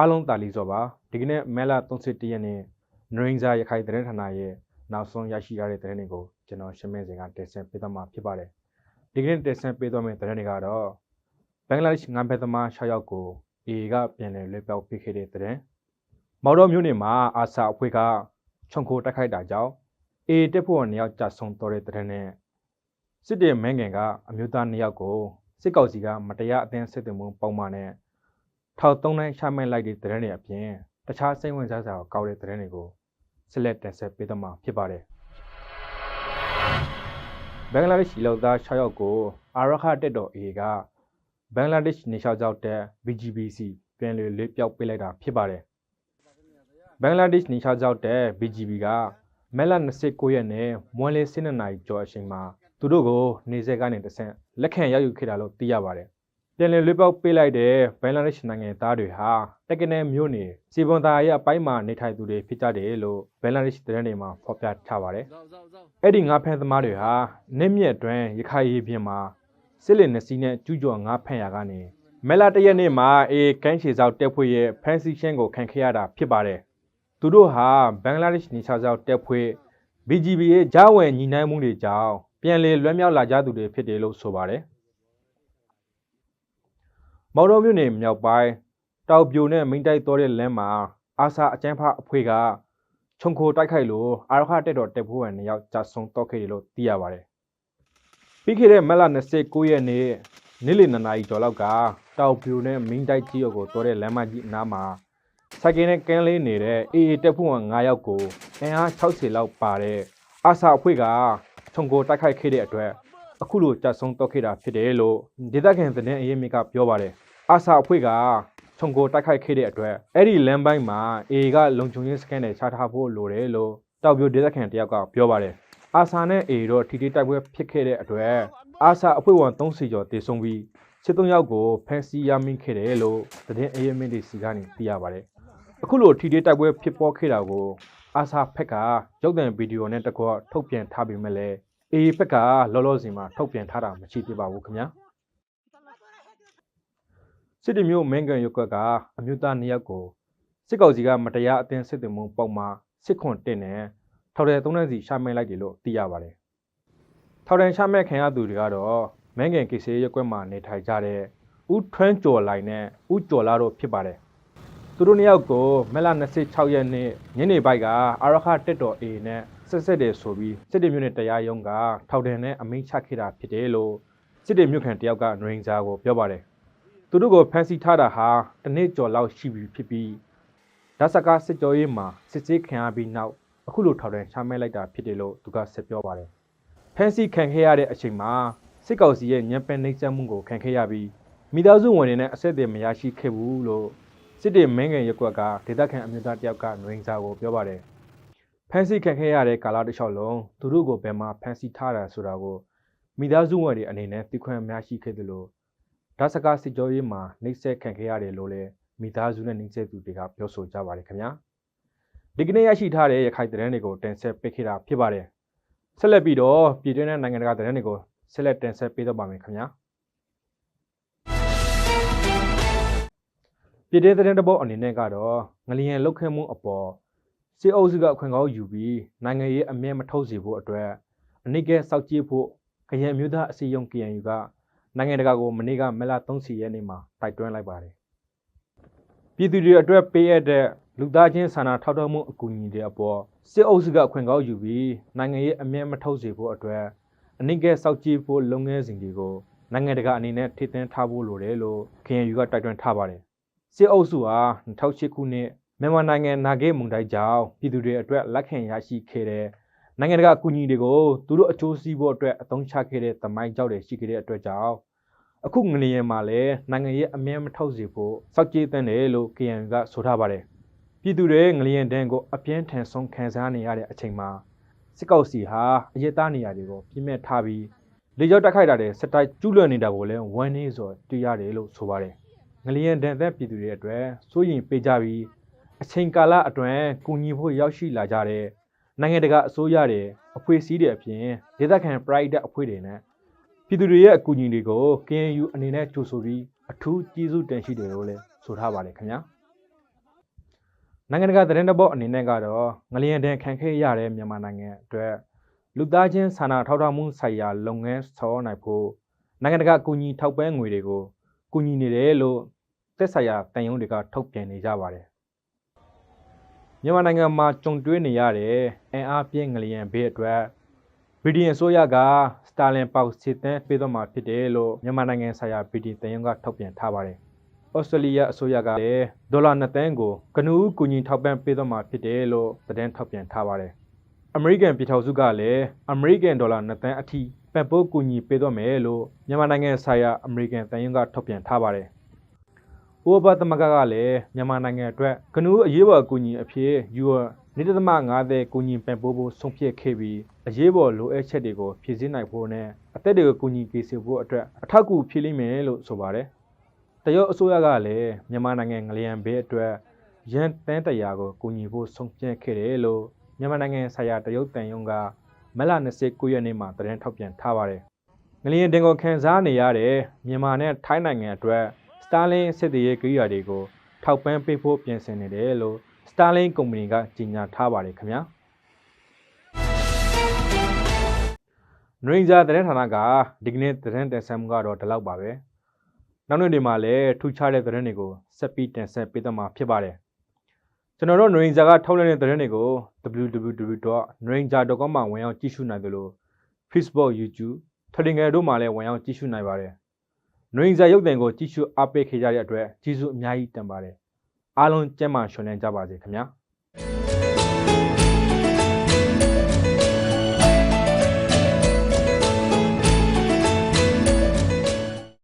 အားလုံးတာလီစောပါဒီကနေ့မဲလာ31ရက်နေ့နရင်းစာရခိုင်သတင်းဌာနရဲ့နောက်ဆုံးရရှိရတဲ့သတင်းတွေကိုကျွန်တော်ရှင်းမင်းစင်ကတင်ဆက်ပေးသွားမှာဖြစ်ပါတယ်ဒီကနေ့တင်ဆက်ပေးသွားမယ့်သတင်းတွေကတော့ဘင်္ဂလားဒေ့ရှ်ငံဖက်သမား6ယောက်ကို AA ကပြန်လည်လွှဲပြောင်းပေးခဲ့တဲ့သတင်းမော်တော်မြို့နယ်မှာအာဆာအဖွဲ့ကခြုံခိုတိုက်ခိုက်တာကြောင့် AA တပ်ဖွဲ့ဝင်2ယောက်ကြာဆုံးတော်တဲ့သတင်းနဲ့စစ်တေမင်းငင်ကအမျိုးသား2ယောက်ကိုစစ်ကောင်စီကမတရားအသင်းစစ်တပ်မှုပုံမှန်နဲ့ ထောက်သုံးတိုင်းရှာမှတ်လိုက်တဲ့သတင်းတွေအပြင်တခြားစိတ်ဝင်စားစရာကောင်းတဲ့သတင်းတွေကိုဆက်လက်တင်ဆက်ပေးသွားမှာဖြစ်ပါတယ်။ဘင်္ဂလားဒေ့ရှ်လောက်သား6ယောက်ကိုအာရခတက်တော် AA ကဘင်္ဂလားဒေ့ရှ်နေလျှောက်ကြောက်တဲ့ BGBC ပြန်လည်လေးပြောက်ပေးလိုက်တာဖြစ်ပါတယ်။ဘင်္ဂလားဒေ့ရှ်နေလျှောက်ကြောက်တဲ့ BGB ကမဲလ29ရက်နေ့မွန်းလေး7နာရီကျော်အချိန်မှာသူတို့ကိုနေဆက်ကနေတဆင့်လက်ခံရောက်ယူခဲ့တာလို့သိရပါတယ်။ ပြန်လည်လွှဲပြောက်ပေးလိုက်တဲ့ဘင်္ဂလားဒေ့ရှ်နိုင်ငံသားတွေဟာတက္ကနဲမြို့နယ်စီပွန်သားရဲ့အပိုင်းမှာနေထိုင်သူတွေဖြစ်ကြတယ်လို့ဘင်္ဂလားဒေ့ရှ်သတင်းတွေမှာဖော်ပြထားပါတယ်။အဲ့ဒီငါးဖန်သမားတွေဟာနစ်မြက်တွင်ရခိုင်ရေပြင်မှာစစ်လင်နစီနဲ့ကျူးကျော်ငါးဖန်ရာကနေမဲလာတရက်နေ့မှာအေကန်းချေဆောက်တက်ဖွဲ့ရဲ့ဖန်စီရှင်းကိုခံခဲ့ရတာဖြစ်ပါတယ်။သူတို့ဟာဘင်္ဂလားဒေ့ရှ်နေချာဆောက်တက်ဖွဲ့ BGB ရဲ့ဂျားဝင်ညီနိုင်မှုတွေကြောင့်ပြန်လည်လွှဲမြောက်လာကြသူတွေဖြစ်တယ်လို့ဆိုပါတယ်။ မော်တော်မြို့နယ်မြောက်ပိုင်းတောက်ပြိုနဲ့မိန်တိုက်တော်တဲ့လမ်းမှာအာဆာအကျန်းဖအဖွဲ့ကခြုံခိုတိုက်ခိုက်လို့အာရခတက်တော်တက်ဖို့ဝင်နှစ်ယောက်ကြာဆုံးတော့ခဲ့တယ်လို့သိရပါတယ်။ပြီးခဲ့တဲ့မက်လ29ရက်နေ့နေ့လယ်2နာရီကျော်လောက်ကတောက်ပြိုနဲ့မိန်တိုက်ကြီးကိုတော်တဲ့လမ်းမကြီးအနားမှာစိုက်ကင်းနဲ့ကင်းလေးနေတဲ့အေအေတက်ဖို့ဝင်9ယောက်ကိုအင်အား60လောက်ပါတဲ့အာဆာအဖွဲ့ကခြုံခိုတိုက်ခိုက်ခဲ့တဲ့အတွက် အခုလိုကြာဆုံးတော့ခဲ့တာဖြစ်တယ်လို့ဒေသခံသတင်းအရင်းမြစ်ကပြောပါတယ်။အာဆာအဖွဲ့ကခြုံကိုတိုက်ခိုက်ခဲ့တဲ့အတွက်အဲ့ဒီလမ်းပိုင်းမှာ AA ကလုံခြုံရေးစခန်းတွေချထားဖို့လိုတယ်လို့တောက်ပြိုဒေသခံတယောက်ကပြောပါတယ်။အာဆာနဲ့ AA တို့ထိတိတိုက်ပွဲဖြစ်ခဲ့တဲ့အတွက်အာဆာအဖွဲ့ဝင်30ကျော်တေဆုံးပြီး73ယောက်ကိုဖမ်းဆီးရမိခဲ့တယ်လို့သတင်းအရင်းမြစ်တွေစီကနေသိရပါတယ်။အခုလိုထိတိတိုက်ပွဲဖြစ်ပေါ်ခဲ့တာကိုအာဆာဖက်ကရုပ်သံဗီဒီယိုနဲ့တကွထုတ်ပြန်ထားပေမဲ့လည်း AA ဖက်ကလောလောဆယ်မှာထုတ်ပြန်ထားတာမရှိသေးပါဘူးခင်ဗျာ။စစ်တီမျိုးမင်းကန်ရုပ်ကွက်ကအမျိုးသားနှစ်ယောက်ကိုစစ်ကောင်စီကမတရားအသင်းစစ်သည်မှုပုံမှာစစ်ခွန်တင်နဲ့ထောက်တဲ့သုံးနှစ်စီရှာမိတ်လိုက်တယ်လို့သိရပါတယ်။ထောက်တဲ့ရှာမိတ်ခံရသူတွေကတော့မင်းကန်ကိစေရုပ်ကွက်မှာနေထိုင်ကြတဲ့ဦးထွန်းကျော်လိုင်နဲ့ဦးကျော်လာတို့ဖြစ်ပါတယ်။ သူတို့နှစ်ယောက်ကိုမက်လ26ရက်နေ့ညနေပိုင်းကအာရခတက်တော် A နဲ့ဆက်ဆက်တယ်ဆိုပြီးစစ်တီမျိုးနဲ့တရားရုံးကထောက်တဲ့နဲ့အမိန့်ချခဲ့တာဖြစ်တယ်လို့စစ်တီမျိုးခံတယောက်ကနရင်စာကိုပြောပါတယ်။သူတို့ကိုဖမ်းဆီးထားတာဟာတစ်နှစ်ကျော်လောက်ရှိပြီဖြစ်ပြီးဓာတ်စကားစစ်ကြောရေးမှာစစ်ဆေးခံရပြီးနောက်အခုလိုထောက်တန်းချမှတ်လိုက်တာဖြစ်တယ်လို့သူကဆက်ပြောပါတယ်။ဖမ်းဆီးခံခဲ့ရတဲ့အချိန်မှာစစ်ကောင်စီရဲ့ညံပန်နှိပ်စက်မှုကိုခံခဲ့ရပြီးမိသားစုဝင်တွေနဲ့အဆက်အသွယ်မရရှိခဲ့ဘူးလို့ စစ်တေမင်းငယ်ရက်ကွက်ကဒေသခံအမျိုးသားတယောက်ကနှွေးစာကိုပြောပါတယ်။ဖမ်းဆီးခံခဲ့ရတဲ့ကာလတစ်လျှောက်လုံးသူတို့ကိုဘယ်မှာဖမ်းဆီးထားတာဆိုတာကိုမိသားစုဝင်တွေအနေနဲ့သိခွင့်မရရှိခဲ့သလိုဓာတ်စကားစစ်ကြောရေးမှာနှိပ်စက်ခံခဲ့ရတယ်လို့လည်းမိသားစုနဲ့နှိပ်စက်သူတွေကပြောဆိုကြပါတယ်ခင်ဗျာဒီကနေ့ရရှိထားတဲ့ရခိုင်သတင်းတွေကိုတင်ဆက်ပေးခဲ့တာဖြစ်ပါတယ်ဆက်လက်ပြီးတော့ပြည်တွင်းနဲ့နိုင်ငံတကာသတင်းတွေကိုဆက်လက်တင်ဆက်ပေးတော့ပါမယ်ခင်ဗျာ ပြည်တွင်းသတင်းတစ်ပုဒ်အနေနဲ့ကတော့ငလျင်လောက်ခဲမှုအပေါ်စစ်အုပ်စုကအခွင့်ကောင်းယူပြီးနိုင်ငံရေးအမြဲမထုတ်စေဖို့အတွက်အနိကဲစောက်ကြည့်ဖို့ကရင်မျိုးသားအစည်းအရုံး KNU ကနိုင်ငံတကာကိုမနေ့ကမလ30ရက်နေ့မှာတိုက်တွန်းလိုက်ပါတယ်။ပြည်သူတွေအတွက်ပေးအပ်တဲ့လူသားချင်းစာနာထောက်ထားမှုအကူအညီတွေအပေါ်စစ်အုပ်စုကအခွင့်ကောင်းယူပြီးနိုင်ငံရေးအမြင့်မထုတ်စေဖို့အတွက်အနိကဲစောက်ကြည့်ဖို့လုပ်ငန်းစဉ်တွေကိုနိုင်ငံတကာအနေနဲ့ထိသင်းထားဖို့လိုတယ်လို့ KNU ကတိုက်တွန်းထားပါတယ်။ စစ်အုပ်စုဟာ2008ခုနှစ်မြန်မာနိုင်ငံနာဂေမုန်တိုင်းကြောင့်ပြည်သူတွေအတွက်လက်ခံရရှိခဲ့တဲ့နိုင်ငံတကာအကူအညီတွေကိုသူတို့အကျိုးစီးပွားအတွက်အသုံးချခဲ့တဲ့သမိုင်းကြောက်တွေရှိခဲ့တဲ့အတွက်ကြောင့်အခုငလျင်မှာလည်းနိုင်ငံရေးအမြဲမထောက်စေဖို့စောက်ကြည့်တဲ့တယ်လို့ KN ကဆိုထားပါတယ်ပြည်သူတွေငလျင်တန်းကိုအပြင်းထန်ဆုံးခံစားနေရတဲ့အချိန်မှာစစ်ကောက်စီဟာအရက်သားနေရာတွေကိုပြင်းမဲ့ထားပြီးလေကြောက်တက်ခိုက်တာတဲ့စစ်တိုက်ကျူးလွန်နေတာကိုလည်းဝမ်းနည်းစွာတွေ့ရတယ်လို့ဆိုပါတယ် ငလျင်တန်သက်ပြည်သူတွေအတွက်စိုးရင်ပေးကြပြီးအချိန်ကာလအတွင်းကူညီဖို့ရောက်ရှိလာကြတဲ့နိုင်ငံတကာအစိုးရတွေအဖွဲ့အစည်းတွေအပြင်ဒေသခံ private အဖွဲ့တွေနဲ့ပြည်သူတွေရဲ့အကူအညီတွေကို KNU အနေနဲ့ကြိုဆိုပြီးအထူးကျေးဇူးတင်ရှိတယ်လို့လည်းဆိုထားပါတယ်ခင်ဗျာနိုင်ငံတကာသတင်းတစ်ပုဒ်အနေနဲ့ကတော့ငလျင်တန်ခံခဲ့ရတဲ့မြန်မာနိုင်ငံအတွက်လူသားချင်းစာနာထောက်ထားမှုဆိုင်ရာလုပ်ငန်းဆောင်နိုင်ဖို့နိုင်ငံတကာအကူအညီထောက်ပံ့ငွေတွေကို ကူညီနေတယ်လို့သက်ဆိုင်ရာတန်ယုံတွေကထုတ်ပြန်နေကြပါတယ်မြန်မာနိုင်ငံမှာကြုံတွေ့နေရတဲ့အင်အားပြင်းငလျင်ဘေးအတွက်ဗြိတိန်အစိုးရကစတာလင်ပေါက်စစ်တမ်းပေးသွားမှာဖြစ်တယ်လို့မြန်မာနိုင်ငံဆိုင်ရာဗြိတိန်တန်ယုံကထုတ်ပြန်ထားပါတယ်ဩစတြေးလျအစိုးရကလည်းဒေါ်လာ2သန်းကိုကနဦးကူညီထောက်ပံ့ပေးသွားမှာဖြစ်တယ်လို့သတင်းထုတ်ပြန်ထားပါတယ်။အမေရိကန်ပြည်ထောင်စုကလည်းအမေရိကန်ဒေါ်လာ2သန်းအထိ ပံ့ပိုးကူညီပေးသွားမယ်လို့မြန်မာနိုင်ငံဆိုင်ရာအမေရိကန်တန်ယုံကထုတ်ပြန်ထားပါတယ်။ဥပပသမဂ္ဂကလည်းမြန်မာနိုင်ငံအတွက်ကနဦးအရေးပေါ်အကူအညီအဖြစ်ယူအ1.5သန်းကူညီပံ့ပိုးဖို့ဆုံးဖြတ်ခဲ့ပြီးအရေးပေါ်လိုအပ်ချက်တွေကိုဖြည့်ဆည်းနိုင်ဖို့နဲ့အသက်တွေကိုကူညီပေးစေဖို့အတွက်အထောက်အကူဖြစ်လိမ့်မယ်လို့ဆိုပါတယ်။တရုတ်အစိုးရကလည်းမြန်မာနိုင်ငံငလျင်ဘေးအတွက်ရန်တန်းတရာကိုကူညီဖို့ဆုံးဖြတ်ခဲ့တယ်လို့မြန်မာနိုင်ငံဆိုင်ရာတရုတ်တန်ယုံက မက်လ29ရက်နေ့မှာသတင်းထုတ်ပြန်ထားပါတယ်။ငလျင်တင်ကိုခံစားနေရတဲ့မြန်မာနဲ့ထိုင်းနိုင်ငံအတွက်စတာလင်းစစ်သေးကိရိယာတွေကိုထောက်ပံ့ပေးဖို့ပြင်ဆင်နေတယ်လို့စတာလင်းကုမ္ပဏီကကြေညာထားပါတယ်ခင်ဗျာ။နရင်းဂျာသတင်းဌာနကဒီကနေ့သတင်းတင်ဆက်မှုကတော့ဒီလောက်ပါပဲ။နောက်နေ့တွေမှာလည်းထူးခြားတဲ့သတင်းတွေကိုဆက်ပြီးတင်ဆက်ပေးသွားမှာဖြစ်ပါတယ်။ ကျွန်တော်တို့ Ranger ကထုတ်လွှင့်တဲ့သတင်းတွေကို www.ranger.com မှာဝင်ရောက်ကြည့်ရှုနိုင်သလို Facebook, YouTube, Telegram တို့မှာလည်းဝင်ရောက်ကြည့်ရှုနိုင်ပါတယ်။ Ranger ရုပ်သံကိုကြည့်ရှုအားပေးခဲ့ကြတဲ့အတွက်ကျေးဇူးအများကြီးတင်ပါတယ်။အားလုံးကျန်းမာရှင်လန်းကြပါစေခင်ဗျာ။